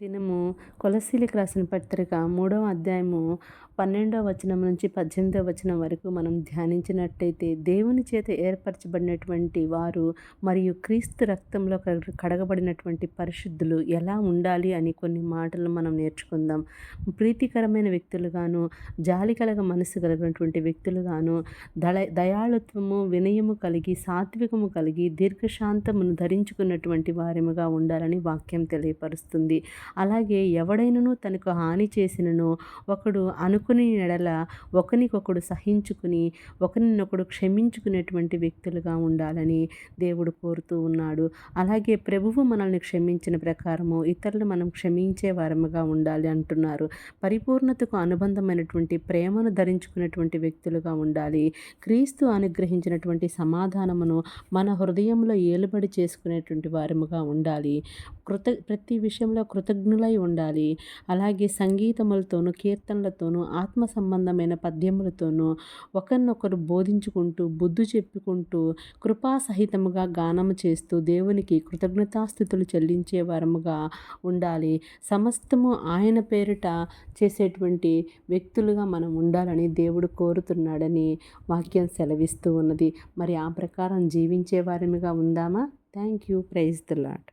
దినము కొలసీలకు రాసిన పత్రిక మూడవ అధ్యాయము పన్నెండవ వచనం నుంచి పద్దెనిమిదవ వచనం వరకు మనం ధ్యానించినట్టయితే దేవుని చేత ఏర్పరచబడినటువంటి వారు మరియు క్రీస్తు రక్తంలో కడ- కడగబడినటువంటి పరిశుద్ధులు ఎలా ఉండాలి అని కొన్ని మాటలు మనం నేర్చుకుందాం. ప్రీతికరమైన వ్యక్తులుగాను జాలి కలగ మనసు కలిగినటువంటి వ్యక్తులుగాను దళ దయాళుత్వము వినయము కలిగి సాత్వికము కలిగి దీర్ఘశాంతమును ధరించుకున్నటువంటి వారముగా ఉండాలని వాక్యం తెలియపరుస్తుంది. అలాగే ఎవడైనను తనకు హాని చేసినను ఒకడు అనుకుని ఎడల ఒకరికొకడు సహించుకుని ఒకరినొకడు క్షమించుకునేటువంటి వ్యక్తులుగా ఉండాలని దేవుడు కోరుతూ ఉన్నాడు. అలాగే ప్రభువు మనల్ని క్షమించిన ప్రకారము ఇతరులు మనం క్షమించే వారముగా ఉండాలి అంటున్నారు. పరిపూర్ణతకు అనుబంధమైనటువంటి ప్రేమను ధరించుకునేటువంటి వ్యక్తులుగా ఉండాలి. క్రీస్తు అనుగ్రహించినటువంటి సమాధానమును మన హృదయంలో ఏలుబడి చేసుకునేటువంటి వారముగా ఉండాలి. కృత ప్రతి విషయంలో కృతజ్ఞ కృతజ్ఞులై ఉండాలి. అలాగే సంగీతములతోనూ కీర్తనలతోనూ ఆత్మ సంబంధమైన పద్యములతోనూ ఒకరినొకరు బోధించుకుంటూ బుద్ధి చెప్పుకుంటూ కృపాసహితముగా గానము చేస్తూ దేవునికి కృతజ్ఞతాస్థుతులు చెల్లించే వారముగా ఉండాలి. సమస్తము ఆయన పేరిట చేసేటువంటి వ్యక్తులుగా మనం ఉండాలని దేవుడు కోరుతున్నాడని వాక్యం సెలవిస్తూ ఉన్నది. మరి ఆ ప్రకారం జీవించే వారిగా ఉందామా? Thank you praise the Lord